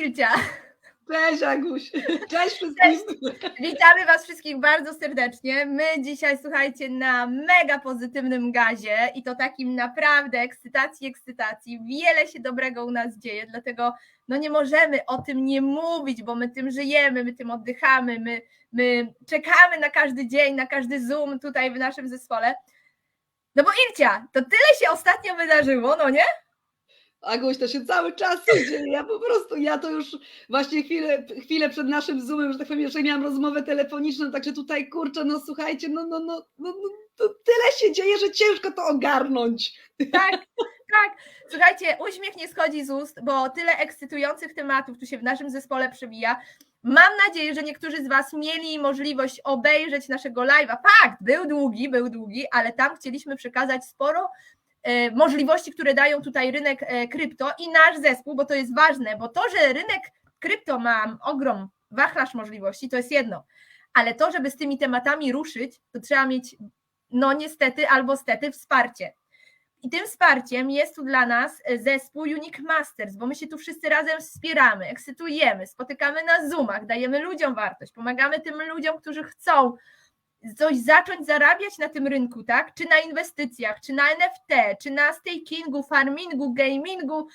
Ilcia. Cześć Aguś. Cześć wszystkim. Witamy Was wszystkich bardzo serdecznie. My dzisiaj, słuchajcie, na mega pozytywnym gazie i to takim naprawdę ekscytacji, ekscytacji. Wiele się dobrego u nas dzieje, dlatego no nie możemy o tym nie mówić, bo my tym żyjemy, my tym oddychamy, my, my czekamy na każdy dzień, na każdy Zoom tutaj w naszym zespole. No bo Ilcia, to tyle się ostatnio wydarzyło, no nie? Aguś, to się cały czas dzieje. Ja po prostu, ja to już właśnie chwilę, chwilę przed naszym Zoomem, że tak powiem, jeszcze miałam rozmowę telefoniczną, także tutaj kurczę, no słuchajcie, no, no, no, no, no tyle się dzieje, że ciężko to ogarnąć. Tak, tak. Słuchajcie, uśmiech nie schodzi z ust, bo tyle ekscytujących tematów tu się w naszym zespole przewija. Mam nadzieję, że niektórzy z Was mieli możliwość obejrzeć naszego live'a. Fakt, był długi, był długi, ale tam chcieliśmy przekazać sporo możliwości, które dają tutaj rynek e, krypto i nasz zespół, bo to jest ważne, bo to, że rynek krypto ma ogrom, wachlarz możliwości, to jest jedno, ale to, żeby z tymi tematami ruszyć, to trzeba mieć no niestety albo stety wsparcie. I tym wsparciem jest tu dla nas e, zespół Unique Masters, bo my się tu wszyscy razem wspieramy, ekscytujemy, spotykamy na Zoomach, dajemy ludziom wartość, pomagamy tym ludziom, którzy chcą coś zacząć zarabiać na tym rynku, tak? Czy na inwestycjach, czy na NFT, czy na stakingu, farmingu, gamingu,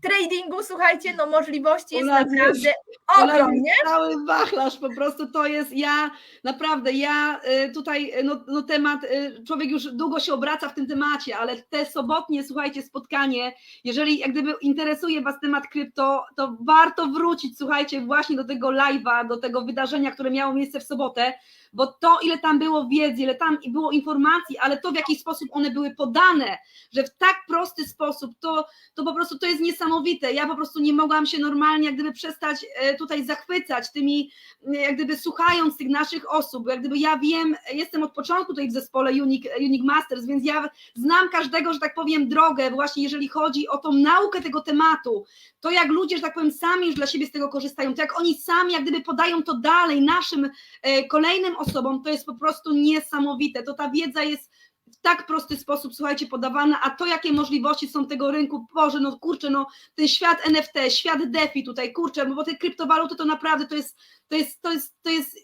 tradingu, słuchajcie, no możliwości jest naprawdę ogrom, nie? Cały wachlarz po prostu to jest, ja naprawdę, ja y, tutaj, y, no, no temat, y, człowiek już długo się obraca w tym temacie, ale te sobotnie, słuchajcie, spotkanie, jeżeli jak gdyby interesuje Was temat krypto, to warto wrócić, słuchajcie, właśnie do tego live'a, do tego wydarzenia, które miało miejsce w sobotę, bo to, ile tam było wiedzy, ile tam było informacji, ale to, w jaki sposób one były podane, że w tak prosty sposób, to, to po prostu to jest niesamowite. Ja po prostu nie mogłam się normalnie jak gdyby przestać e, tutaj zachwycać tymi, e, jak gdyby słuchając tych naszych osób, jak gdyby ja wiem, jestem od początku tutaj w zespole Unique, Unique Masters, więc ja znam każdego, że tak powiem, drogę właśnie jeżeli chodzi o tą naukę tego tematu, to jak ludzie, że tak powiem, sami już dla siebie z tego korzystają, to jak oni sami jak gdyby podają to dalej naszym e, kolejnym osobom, to jest po prostu niesamowite, to ta wiedza jest w tak prosty sposób, słuchajcie, podawana, a to jakie możliwości są tego rynku, Boże, no kurczę, no ten świat NFT, świat DeFi tutaj, kurczę, bo te kryptowaluty to naprawdę to jest, to jest, to jest, to jest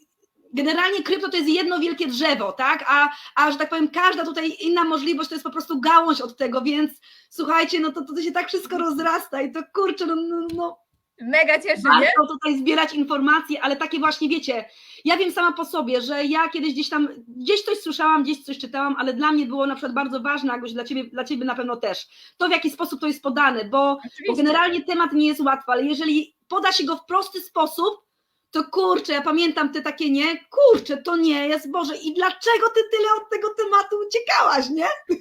generalnie krypto to jest jedno wielkie drzewo, tak, a, a że tak powiem, każda tutaj inna możliwość to jest po prostu gałąź od tego, więc słuchajcie, no to, to się tak wszystko rozrasta i to kurczę, no, no, no Mega cieszy, nie? warto tutaj zbierać informacje, ale takie właśnie, wiecie, ja wiem sama po sobie, że ja kiedyś gdzieś tam, gdzieś coś słyszałam, gdzieś coś czytałam, ale dla mnie było na przykład bardzo ważne, jakoś dla ciebie, dla ciebie na pewno też, to w jaki sposób to jest podane, bo, bo generalnie temat nie jest łatwy, ale jeżeli poda się go w prosty sposób, to kurczę, ja pamiętam te takie, nie, kurczę, to nie jest, Boże, i dlaczego ty tyle od tego tematu uciekałaś, nie?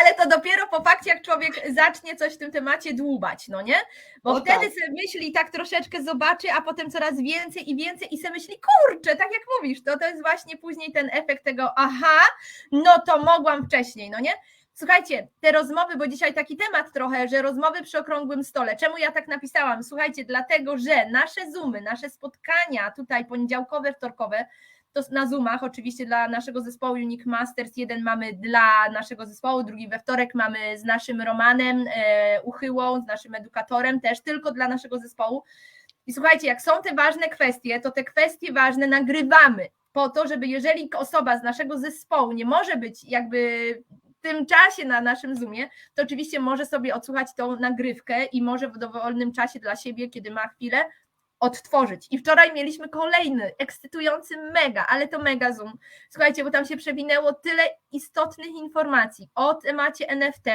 Ale to dopiero po fakcie, jak człowiek zacznie coś w tym temacie dłubać, no nie? Bo O wtedy tak. sobie myśli, tak troszeczkę zobaczy, a potem coraz więcej i więcej i sobie myśli, kurczę, tak jak mówisz, to, to jest właśnie później ten efekt tego, aha, no to mogłam wcześniej, no nie? Słuchajcie, te rozmowy, bo dzisiaj taki temat trochę, że rozmowy przy okrągłym stole. Czemu ja tak napisałam? Słuchajcie, dlatego, że nasze Zoomy, nasze spotkania tutaj poniedziałkowe, wtorkowe, to na Zoomach oczywiście dla naszego zespołu Unique Masters. Jeden mamy dla naszego zespołu, drugi we wtorek mamy z naszym Romanem e, Uchyłą, z naszym edukatorem, też tylko dla naszego zespołu. I słuchajcie, jak są te ważne kwestie, to te kwestie ważne nagrywamy po to, żeby jeżeli osoba z naszego zespołu nie może być jakby w tym czasie na naszym Zoomie, to oczywiście może sobie odsłuchać tą nagrywkę i może w dowolnym czasie dla siebie, kiedy ma chwilę, odtworzyć. I wczoraj mieliśmy kolejny, ekscytujący mega, ale to mega Zoom. Słuchajcie, bo tam się przewinęło tyle istotnych informacji o temacie NFT,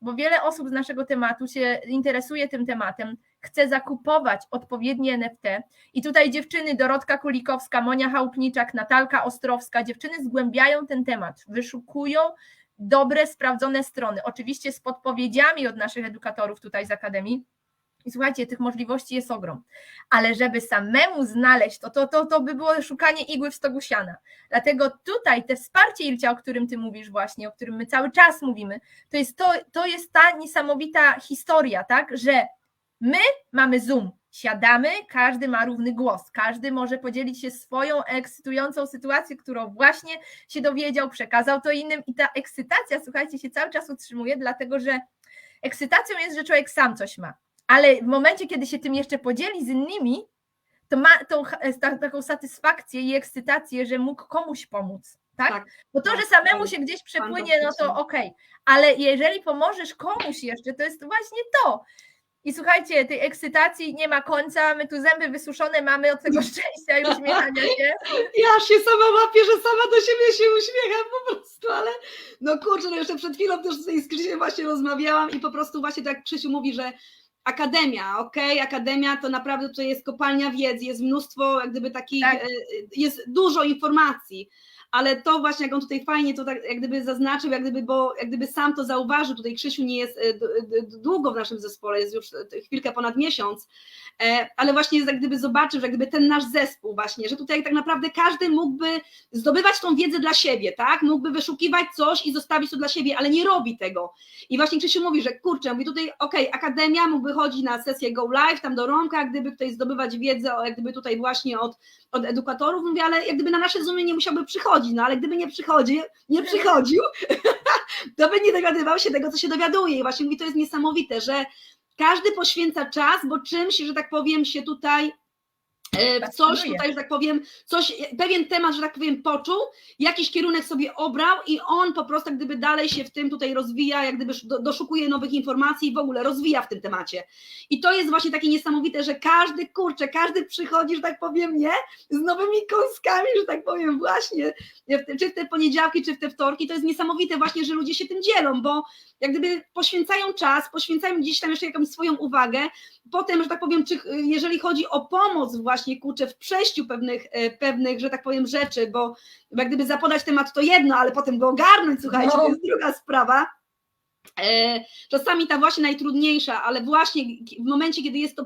bo wiele osób z naszego tematu się interesuje tym tematem, chce zakupować odpowiednie NFT. I tutaj dziewczyny Dorotka Kulikowska, Monia Chałupniczak, Natalka Ostrowska, dziewczyny zgłębiają ten temat, wyszukują dobre, sprawdzone strony, oczywiście z podpowiedziami od naszych edukatorów tutaj z Akademii. I słuchajcie, tych możliwości jest ogrom, ale żeby samemu znaleźć to, to, to, to by było szukanie igły w stogu siana. Dlatego tutaj te wsparcie Ilcia, o którym ty mówisz właśnie, o którym my cały czas mówimy, to jest, to, to jest ta niesamowita historia, tak, że my mamy Zoom, siadamy, każdy ma równy głos, każdy może podzielić się swoją ekscytującą sytuacją, którą właśnie się dowiedział, przekazał to innym. I ta ekscytacja, słuchajcie, się cały czas utrzymuje, dlatego że ekscytacją jest, że człowiek sam coś ma. Ale w momencie, kiedy się tym jeszcze podzieli z innymi, to ma tą cha- ta, taką satysfakcję i ekscytację, że mógł komuś pomóc. Tak? Tak, Bo to, tak, że samemu tak. się gdzieś przepłynie, no to okej, ale jeżeli pomożesz komuś jeszcze, to jest właśnie to. I słuchajcie, tej ekscytacji nie ma końca, my tu zęby wysuszone mamy od tego szczęścia i uśmiechania się. Ja się sama łapię, że sama do siebie się uśmiecham po prostu, ale no kurczę, no jeszcze przed chwilą też z Krzysiem właśnie rozmawiałam i po prostu właśnie tak Krzysiu mówi, że akademia, okej, akademia to naprawdę tutaj jest kopalnia wiedzy, jest mnóstwo jak gdyby takich, Tak. e, jest dużo informacji, ale to właśnie jak on tutaj fajnie to tak jak gdyby zaznaczył, jak gdyby, bo jak gdyby sam to zauważył, tutaj Krzysiu nie jest e, długo w naszym zespole, jest już e, chwilkę ponad miesiąc, e, ale właśnie jak gdyby zobaczył, że jak gdyby ten nasz zespół właśnie, że tutaj tak naprawdę każdy mógłby zdobywać tą wiedzę dla siebie, tak? Mógłby wyszukiwać coś i zostawić to dla siebie, ale nie robi tego. I właśnie Krzysiu mówi, że kurczę, mówi tutaj, okej, akademia mógłby chodzić na sesję Go Live, tam do Romka, jak gdyby tutaj zdobywać wiedzę, jak gdyby tutaj właśnie od, od edukatorów, mówię, ale jak gdyby na nasze Zoomy nie musiałby przychodzić, no ale gdyby nie przychodzi, nie przychodził, to by nie dowiadywał się tego, co się dowiaduje. I właśnie mówi, to jest niesamowite, że każdy poświęca czas, bo czymś, że tak powiem, się tutaj coś Pasjonuje. tutaj, że tak powiem, coś, pewien temat, że tak powiem, poczuł, jakiś kierunek sobie obrał i on po prostu gdyby dalej się w tym tutaj rozwija, jak gdyby do, doszukuje nowych informacji i w ogóle rozwija w tym temacie. I to jest właśnie takie niesamowite, że każdy, kurczę, każdy przychodzi, że tak powiem, nie, z nowymi kąskami, że tak powiem, właśnie, czy w te poniedziałki, czy w te wtorki, to jest niesamowite właśnie, że ludzie się tym dzielą, bo jak gdyby poświęcają czas, poświęcają gdzieś tam jeszcze jakąś swoją uwagę, potem, że tak powiem, czy, jeżeli chodzi o pomoc właśnie, kurczę, w przejściu pewnych, e, pewnych, że tak powiem, rzeczy, bo bo jak gdyby zapodać temat to jedno, ale potem go ogarnąć, słuchajcie, No. to jest druga sprawa. E, Czasami ta właśnie najtrudniejsza, ale właśnie w momencie, kiedy jest to,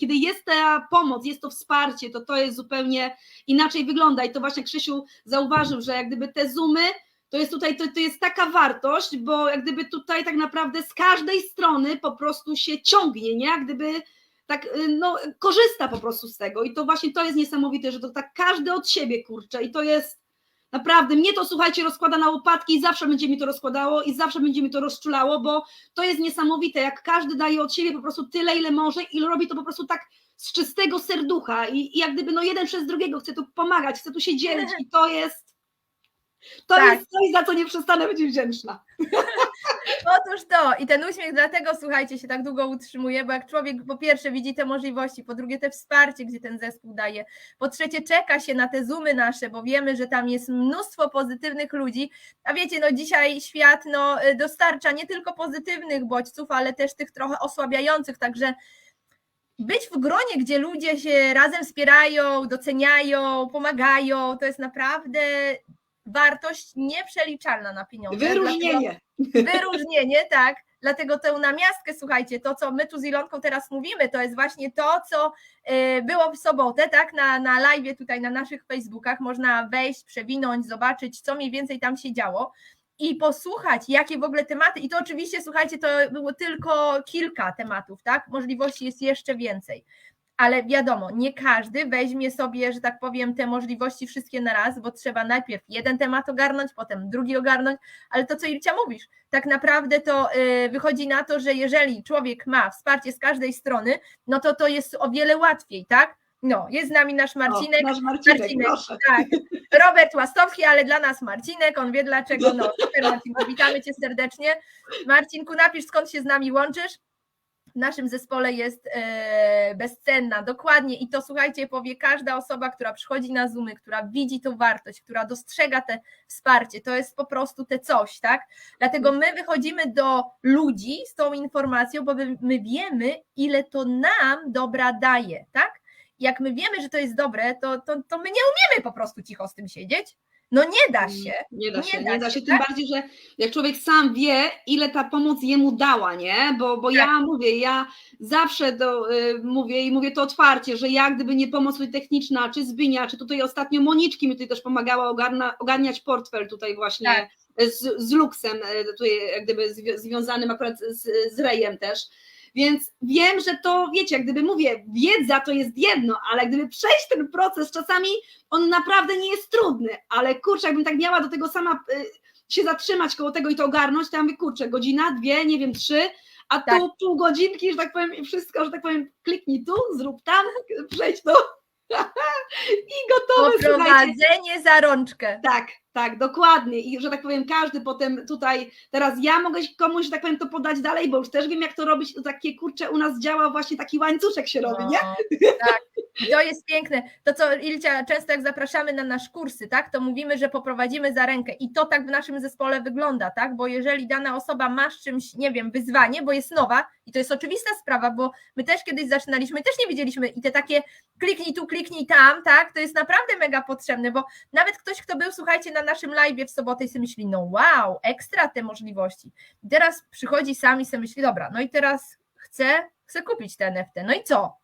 kiedy jest ta pomoc, jest to wsparcie, to to jest zupełnie inaczej wygląda i to właśnie Krzysiu zauważył, że jak gdyby te zoomy, to jest tutaj, to, to jest taka wartość, bo jak gdyby tutaj tak naprawdę z każdej strony po prostu się ciągnie, nie? Jak gdyby tak, y, no, korzysta po prostu z tego. I to właśnie to jest niesamowite, że to tak każdy od siebie, kurczę. I to jest Naprawdę, mnie to słuchajcie, rozkłada na łopatki i zawsze będzie mi to rozkładało i zawsze będzie mi to rozczulało, bo to jest niesamowite, jak każdy daje od siebie po prostu tyle, ile może i robi to po prostu tak z czystego serducha. I, i jak gdyby no jeden przez drugiego chce tu pomagać, chce tu się dzielić. I to jest to Tak. jest coś, za co nie przestanę być wdzięczna. Otóż to i ten uśmiech dlatego, słuchajcie, się tak długo utrzymuje, bo jak człowiek po pierwsze widzi te możliwości, po drugie te wsparcie, gdzie ten zespół daje, po trzecie czeka się na te zoomy nasze, bo wiemy, że tam jest mnóstwo pozytywnych ludzi, a wiecie, no dzisiaj świat no, dostarcza nie tylko pozytywnych bodźców, ale też tych trochę osłabiających, także być w gronie, gdzie ludzie się razem wspierają, doceniają, pomagają, to jest naprawdę wartość nieprzeliczalna na pieniądze. Dlatego- Wyróżnienie. Wyróżnienie, tak. Dlatego tę namiastkę, słuchajcie, to co my tu z Ilonką teraz mówimy, to jest właśnie to, co y, było w sobotę, tak, na, na live tutaj na naszych Facebookach. Można wejść, przewinąć, zobaczyć, co mniej więcej tam się działo i posłuchać, jakie w ogóle tematy. I to oczywiście, słuchajcie, to było tylko kilka tematów, tak? Możliwości jest jeszcze więcej. Ale wiadomo, nie każdy weźmie sobie, że tak powiem, te możliwości wszystkie na raz, bo trzeba najpierw jeden temat ogarnąć, potem drugi ogarnąć, ale to, co Ilcia mówisz, tak naprawdę to y, wychodzi na to, że jeżeli człowiek ma wsparcie z każdej strony, no to to jest o wiele łatwiej, tak? No, jest z nami nasz Marcinek, o, nasz Marcinek, Marcinek. tak, Robert Łastowski, ale dla nas Marcinek, on wie dlaczego, no super Marcinku, witamy Cię serdecznie. Marcinku, napisz skąd się z nami łączysz. W naszym zespole jest e, bezcenna, dokładnie i to słuchajcie, powie każda osoba, która przychodzi na Zoomy, która widzi tą wartość, która dostrzega te wsparcie, to jest po prostu te coś, tak? Dlatego my wychodzimy do ludzi z tą informacją, bo my, my wiemy, ile to nam dobra daje, tak? Jak my wiemy, że to jest dobre, to, to, to my nie umiemy po prostu cicho z tym siedzieć. No nie da się. Nie da Nie się, da nie da się, się, tym tak? bardziej, że jak człowiek sam wie, ile ta pomoc jemu dała, nie? Bo, bo ja Tak. mówię, ja zawsze do, y, mówię i mówię to otwarcie, że ja gdyby nie pomoc techniczna, czy Zbynia, czy tutaj ostatnio Moniczki mi tutaj też pomagała ogarna, ogarniać portfel tutaj właśnie Tak. z, z luksem, y, tutaj jak gdyby zwi- związanym akurat z, z rejem też. Więc wiem, że to, wiecie, jak gdyby mówię, wiedza to jest jedno, ale gdyby przejść ten proces, czasami on naprawdę nie jest trudny, ale kurczę, jakbym tak miała do tego sama y, się zatrzymać koło tego i to ogarnąć, to ja mówię, kurczę, godzina, dwie, nie wiem, trzy, a tu Tak. pół godzinki, że tak powiem, i wszystko, że tak powiem, kliknij tu, zrób tam, przejdź tu i gotowe. Poprowadzenie za rączkę. Tak, tak, dokładnie. I że tak powiem, każdy potem tutaj, teraz ja mogę komuś, że tak powiem, to podać dalej, bo już też wiem, jak to robić. To takie kurcze u nas działa właśnie taki łańcuszek się robi, nie? No, tak. I To jest piękne. To co Ilcia, często jak zapraszamy na nasz kursy, tak, to mówimy, że poprowadzimy za rękę i to tak w naszym zespole wygląda, tak, bo jeżeli dana osoba ma z czymś, nie wiem, wyzwanie, bo jest nowa i to jest oczywista sprawa, bo my też kiedyś zaczynaliśmy, też nie wiedzieliśmy i te takie kliknij tu, kliknij tam, tak, to jest naprawdę mega potrzebne, bo nawet ktoś, kto był, słuchajcie, na naszym live w sobotę i sobie myśli, no wow, ekstra te możliwości. I teraz przychodzi sam i sobie myśli, dobra, no i teraz chcę, chcę kupić te NFT, no i co?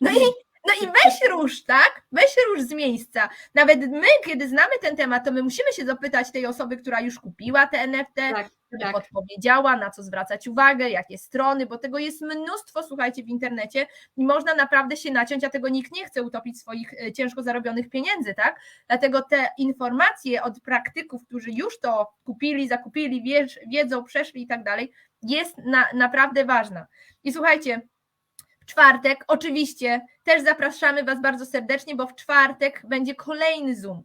No i no i weź rusz, tak? Weź rusz z miejsca. Nawet my, kiedy znamy ten temat, to my musimy się zapytać tej osoby, która już kupiła te NFT, Tak, żeby tak. podpowiedziała, na co zwracać uwagę, jakie strony, bo tego jest mnóstwo, słuchajcie, w internecie i można naprawdę się naciąć, a tego nikt nie chce utopić swoich e, ciężko zarobionych pieniędzy, tak? Dlatego te informacje od praktyków, którzy już to kupili, zakupili, wiedzą, przeszli i tak dalej, jest na, naprawdę ważna. I słuchajcie, w czwartek oczywiście też zapraszamy Was bardzo serdecznie, bo w czwartek będzie kolejny Zoom.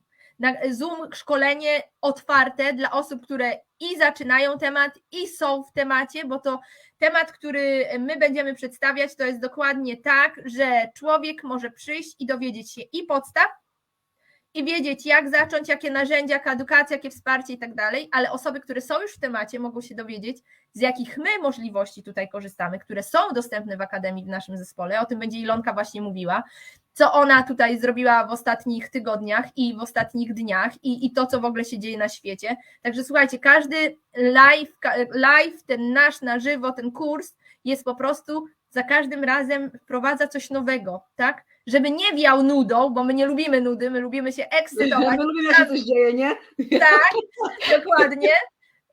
Zoom szkolenie otwarte dla osób, które i zaczynają temat, i są w temacie, bo to temat, który my będziemy przedstawiać, to jest dokładnie tak, że człowiek może przyjść i dowiedzieć się i podstaw, i wiedzieć, jak zacząć, jakie narzędzia, jaka edukacja, jakie wsparcie i tak dalej, ale osoby, które są już w temacie, mogą się dowiedzieć, z jakich my możliwości tutaj korzystamy, które są dostępne w Akademii w naszym zespole. O tym będzie Ilonka właśnie mówiła, co ona tutaj zrobiła w ostatnich tygodniach i w ostatnich dniach i, i to, co w ogóle się dzieje na świecie. Także słuchajcie, każdy live, live, ten nasz na żywo, ten kurs jest po prostu za każdym razem wprowadza coś nowego, tak? Żeby nie wiał nudą, bo my nie lubimy nudy, my lubimy się ekscytować. My lubimy, jak się coś dzieje, nie? Tak, dokładnie.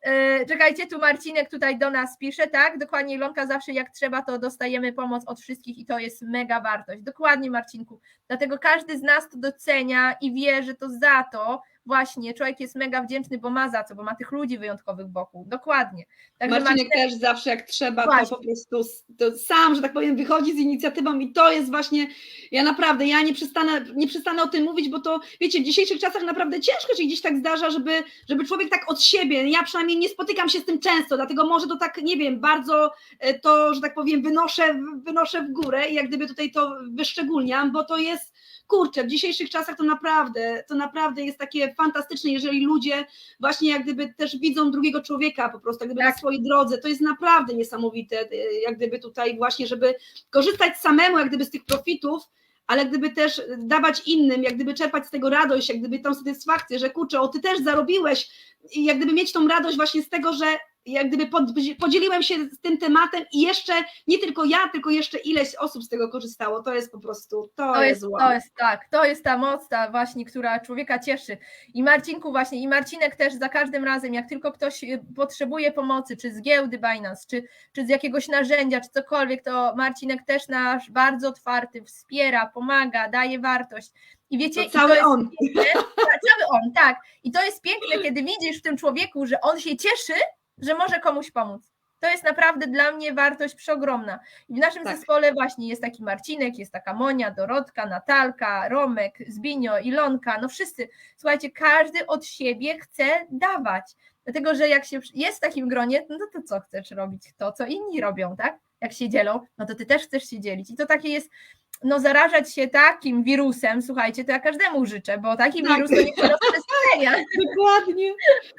E, Czekajcie, tu Marcinek tutaj do nas pisze, tak? Dokładnie, Ilonka, zawsze jak trzeba, to dostajemy pomoc od wszystkich i to jest mega wartość. Dokładnie, Marcinku. Dlatego każdy z nas to docenia i wie, że to za to właśnie człowiek jest mega wdzięczny, bo ma za co, bo ma tych ludzi wyjątkowych wokół. Dokładnie. Także Marcinek też zawsze jak trzeba, to Właśnie. po prostu to sam, że tak powiem, wychodzi z inicjatywą i to jest właśnie, ja naprawdę, ja nie przestanę, nie przestanę o tym mówić, bo to, wiecie, w dzisiejszych czasach naprawdę ciężko się gdzieś tak zdarza, żeby, żeby człowiek tak od siebie, ja przynajmniej nie spotykam się z tym często, dlatego może to tak, nie wiem, bardzo e, to, że tak powiem, wynoszę, wynoszę w górę i jak gdyby tutaj to wyszczególniam, bo to jest, kurczę, w dzisiejszych czasach to naprawdę, to naprawdę jest takie fantastyczne, jeżeli ludzie właśnie jak gdyby też widzą drugiego człowieka po prostu, jak gdyby Tak. na swojej drodze, to jest naprawdę niesamowite, y, jak gdyby tutaj właśnie, żeby korzystać samemu jak gdyby z tych profitów, ale gdyby też dawać innym, jak gdyby czerpać z tego radość, jak gdyby tą satysfakcję, że kurczę, o ty też zarobiłeś i jak gdyby mieć tą radość właśnie z tego, że jak gdyby pod, podzieliłem się z tym tematem i jeszcze nie tylko ja, tylko jeszcze ileś osób z tego korzystało, to jest po prostu, to, To jest, jest, to jest tak, to jest ta moc, ta właśnie, która człowieka cieszy. I Marcinku właśnie, i Marcinek też za każdym razem, jak tylko ktoś y, potrzebuje pomocy, czy z giełdy Binance, czy, czy z jakiegoś narzędzia, czy cokolwiek, to Marcinek też nasz bardzo otwarty, wspiera, pomaga, daje wartość. I wiecie, To i cały to jest on. Piękne, cały on, tak. I to jest piękne, kiedy widzisz w tym człowieku, że on się cieszy, że może komuś pomóc. To jest naprawdę dla mnie wartość przeogromna. I w naszym Tak. zespole właśnie jest taki Marcinek, jest taka Monia, Dorotka, Natalka, Romek, Zbinio, Ilonka, no wszyscy. Słuchajcie, każdy od siebie chce dawać. Dlatego, że jak się jest w takim gronie, no to co chcesz robić? To, co inni robią, tak? Jak się dzielą, no to ty też chcesz się dzielić. I to takie jest, no zarażać się takim wirusem, słuchajcie, to ja każdemu życzę, bo taki Tak. wirus to nie rozprzestrzenia. Dokładnie.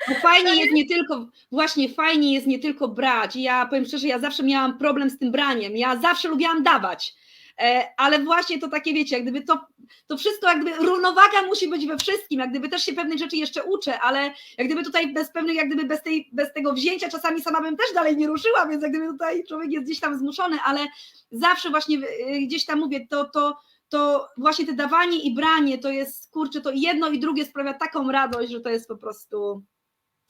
Bo fajnie jest nie tylko, właśnie fajnie jest nie tylko brać. Ja powiem szczerze, ja zawsze miałam problem z tym braniem. Ja zawsze lubiłam dawać. E, ale właśnie to takie, wiecie, jak gdyby to, to wszystko, jak gdyby równowaga musi być we wszystkim, jak gdyby też się pewnych rzeczy jeszcze uczę, ale jak gdyby tutaj bez pewnych, jak gdyby bez, tej, bez tego wzięcia czasami sama bym też dalej nie ruszyła, więc jak gdyby tutaj człowiek jest gdzieś tam zmuszony, ale zawsze właśnie y, gdzieś tam mówię, to, to, to właśnie te dawanie i branie to jest, kurczę, to jedno i drugie sprawia taką radość, że to jest po prostu.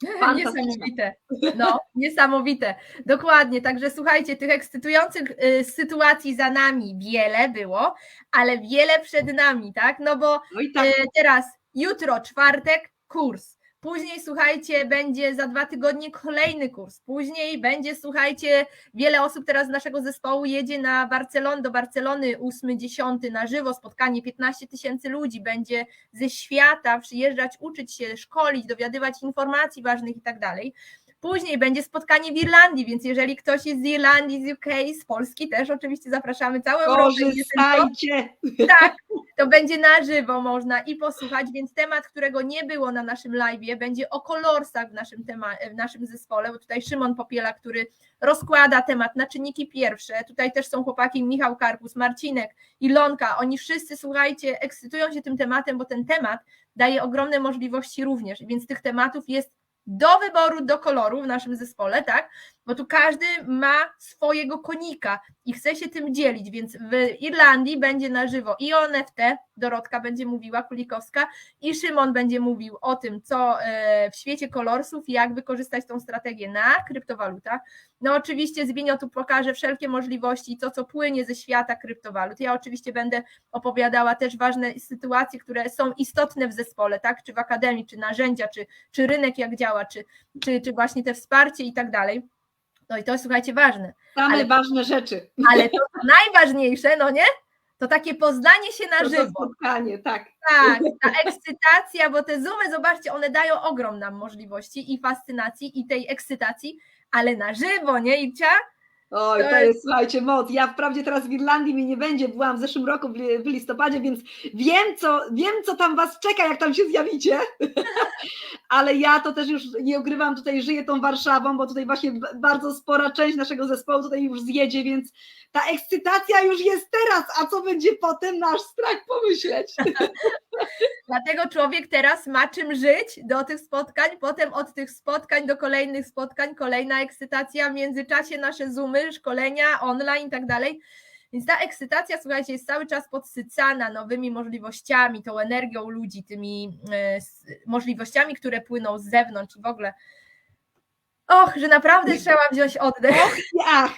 Niesamowite. No, niesamowite. Dokładnie. Także słuchajcie, tych ekscytujących y, sytuacji za nami wiele było, ale wiele przed nami, tak? No bo no tak, y, teraz jutro czwartek kurs. Później, słuchajcie, będzie za dwa tygodnie kolejny kurs. Później będzie, słuchajcie, wiele osób teraz z naszego zespołu jedzie na Barcelonę, do Barcelony 8-10 na żywo, spotkanie 15 tysięcy ludzi. Będzie ze świata przyjeżdżać, uczyć się, szkolić, dowiadywać informacji ważnych i tak dalej. Później będzie spotkanie w Irlandii, więc jeżeli ktoś jest z Irlandii, z UK, z Polski też oczywiście zapraszamy całą Europę. Korzystajcie! tak, to będzie na żywo można i posłuchać, więc temat, którego nie było na naszym live, będzie o kolorsach w naszym, tema, w naszym zespole, bo tutaj Szymon Popiela, który rozkłada temat na czynniki pierwsze, tutaj też są chłopaki Michał Karpus, Marcinek, Ilonka, oni wszyscy, słuchajcie, ekscytują się tym tematem, bo ten temat daje ogromne możliwości również, więc tych tematów jest do wyboru, do koloru w naszym zespole, tak? Bo tu każdy ma swojego konika i chce się tym dzielić, więc w Irlandii będzie na żywo i o NFT, Dorotka będzie mówiła, Kulikowska, i Szymon będzie mówił o tym, co e, w świecie kolorsów, jak wykorzystać tą strategię na kryptowalutach. No oczywiście Zbinio tu pokaże wszelkie możliwości, to co płynie ze świata kryptowalut. Ja oczywiście będę opowiadała też ważne sytuacje, które są istotne w zespole, tak, czy w akademii, czy narzędzia, czy, czy rynek jak działa, czy, czy, czy właśnie te wsparcie i tak dalej. No i to jest, słuchajcie, ważne. Same Ale- ważne rzeczy. Ale to najważniejsze, no nie? To takie poznanie się na To, to żywo. spotkanie, tak. Tak, ta ekscytacja, bo te zoomy, zobaczcie, one dają ogrom nam możliwości i fascynacji, i tej ekscytacji, ale na żywo, nie, Ilcia? Oj, To jest- słuchajcie, moc. Ja wprawdzie teraz w Irlandii mnie nie będzie, byłam w zeszłym roku w, li- w listopadzie, więc wiem co, wiem, co tam was czeka, jak tam się zjawicie. Ale ja to też już nie ukrywam, tutaj żyję tą Warszawą, bo tutaj właśnie bardzo spora część naszego zespołu tutaj już zjedzie, więc ta ekscytacja już jest teraz, a co będzie potem, nasz strach pomyśleć. Dlatego człowiek teraz ma czym żyć do tych spotkań, potem od tych spotkań do kolejnych spotkań, kolejna ekscytacja, w międzyczasie nasze zoomy, szkolenia online i tak dalej. Więc ta ekscytacja, słuchajcie, jest cały czas podsycana nowymi możliwościami, tą energią ludzi, tymi e, możliwościami, które płyną z zewnątrz i w ogóle. Och, że naprawdę trzeba wziąć oddech. Ach,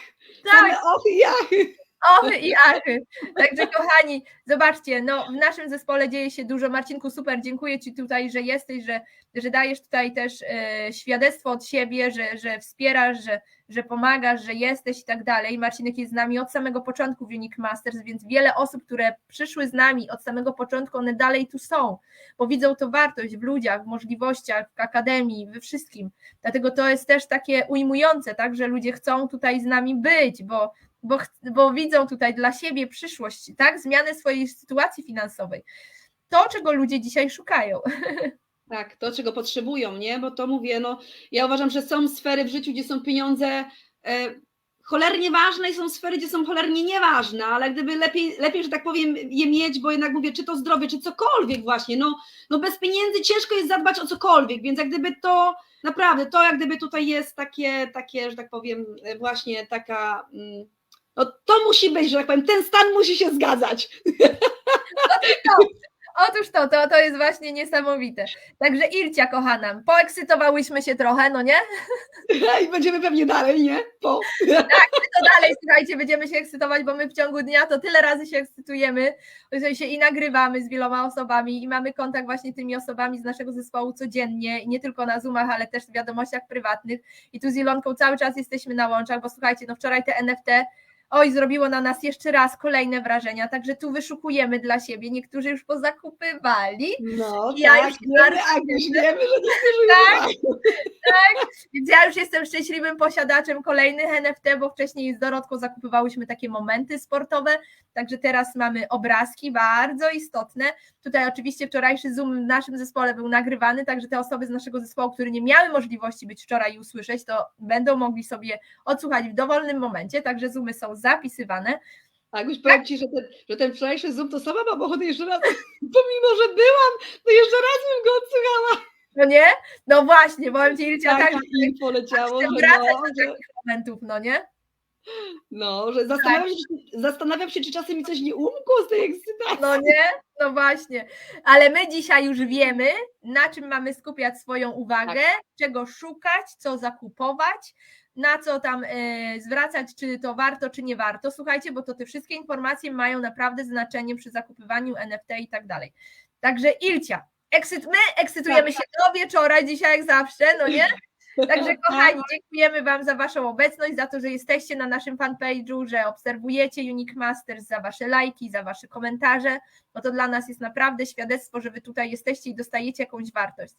Tak, same och ach. Ochy i achy. Także kochani, zobaczcie, no w naszym zespole dzieje się dużo. Marcinku, super, dziękuję Ci tutaj, że jesteś, że, że dajesz tutaj też e, świadectwo od siebie, że, że wspierasz, że, że pomagasz, że jesteś i tak dalej. Marcinek jest z nami od samego początku w Unique Masters, więc wiele osób, które przyszły z nami od samego początku, one dalej tu są, bo widzą to wartość w ludziach, w możliwościach, w akademii, we wszystkim. Dlatego to jest też takie ujmujące, tak, że ludzie chcą tutaj z nami być, bo bo, bo widzą tutaj dla siebie przyszłość, tak? Zmianę swojej sytuacji finansowej. To, czego ludzie dzisiaj szukają. Tak, to czego potrzebują, nie? Bo to mówię, no ja uważam, że są sfery w życiu, gdzie są pieniądze e, cholernie ważne i są sfery, gdzie są cholernie nieważne, ale gdyby lepiej, lepiej, że tak powiem, je mieć, bo jednak mówię, czy to zdrowie, czy cokolwiek właśnie, no, no bez pieniędzy ciężko jest zadbać o cokolwiek, więc jak gdyby to naprawdę, to jak gdyby tutaj jest takie, takie, że tak powiem, e, właśnie taka, mm, no to musi być, że tak powiem, ten stan musi się zgadzać. Otóż to, to, to jest właśnie niesamowite. Także Ilcia, kochana, poekscytowałyśmy się trochę, no nie? I będziemy pewnie dalej, nie? Po. To dalej, słuchajcie, będziemy się ekscytować, bo my w ciągu dnia to tyle razy się ekscytujemy, że się i nagrywamy z wieloma osobami i mamy kontakt właśnie tymi osobami z naszego zespołu codziennie i nie tylko na Zoomach, ale też w wiadomościach prywatnych i tu z Ilonką cały czas jesteśmy na łączach, bo słuchajcie, no wczoraj te NFT Oj, zrobiło na nas jeszcze raz kolejne wrażenia, także tu wyszukujemy dla siebie. Niektórzy już pozakupywali, No Ja tak, już wiemy, bardzo Agniesz, wiemy, że niektórzy Tak. już mają. Więc ja już jestem szczęśliwym posiadaczem kolejnych NFT, bo wcześniej z Dorotką zakupywałyśmy takie momenty sportowe, także teraz mamy obrazki bardzo istotne. Tutaj oczywiście wczorajszy Zoom w naszym zespole był nagrywany, także te osoby z naszego zespołu, które nie miały możliwości być wczoraj i usłyszeć, to będą mogli sobie odsłuchać w dowolnym momencie, także Zoomy są zapisywane. Aguś, powiem Ci, że ten, że ten wczorajszy Zoom to sama mam ochotę jeszcze raz, pomimo, że byłam, to jeszcze raz bym go odsłuchała. No nie? No właśnie, powiem Ci, Ilcia, tak, Tak, że i poleciało, że wracać no, do że, takich momentów, no nie? no, że zastanawiam, się, czy, zastanawiam się, czy czasem mi coś nie umkło z tej ekscytacji. No nie? No właśnie. Ale my dzisiaj już wiemy, na czym mamy skupiać swoją uwagę, czego szukać, co zakupować, na co tam e, zwracać, czy to warto, czy nie warto. Słuchajcie, bo to te wszystkie informacje mają naprawdę znaczenie przy zakupywaniu NFT i tak dalej. Także Ilcia, my ekscytujemy się do wieczora dzisiaj jak zawsze, no nie? Także kochani, dziękujemy Wam za Waszą obecność, za to, że jesteście na naszym fanpage'u, że obserwujecie Unique Masters, za Wasze lajki, za Wasze komentarze. No to dla nas jest naprawdę świadectwo, że Wy tutaj jesteście i dostajecie jakąś wartość.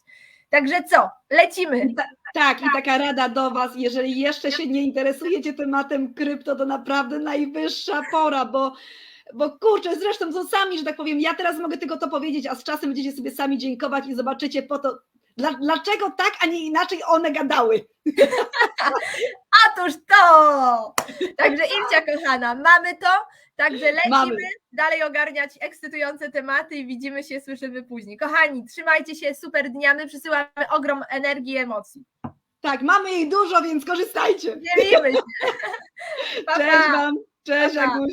Także co? Lecimy. Tak, i taka rada do Was, jeżeli jeszcze się nie interesujecie tematem krypto, to naprawdę najwyższa pora, bo, bo kurczę, zresztą to sami, że tak powiem, ja teraz mogę tylko to powiedzieć, a z czasem będziecie sobie sami dziękować i zobaczycie po to, dla, dlaczego tak, a nie inaczej one gadały. Otóż to! Także Imcia kochana, mamy to, także lecimy Mamy. dalej ogarniać ekscytujące tematy i widzimy się, słyszymy później. Kochani, trzymajcie się, super dnia, my przysyłamy ogrom energii i emocji. Tak, mamy jej dużo, więc korzystajcie. Dzielimy się. Pa, Cześć pa. Wam, cześć Pa, pa. Aguś.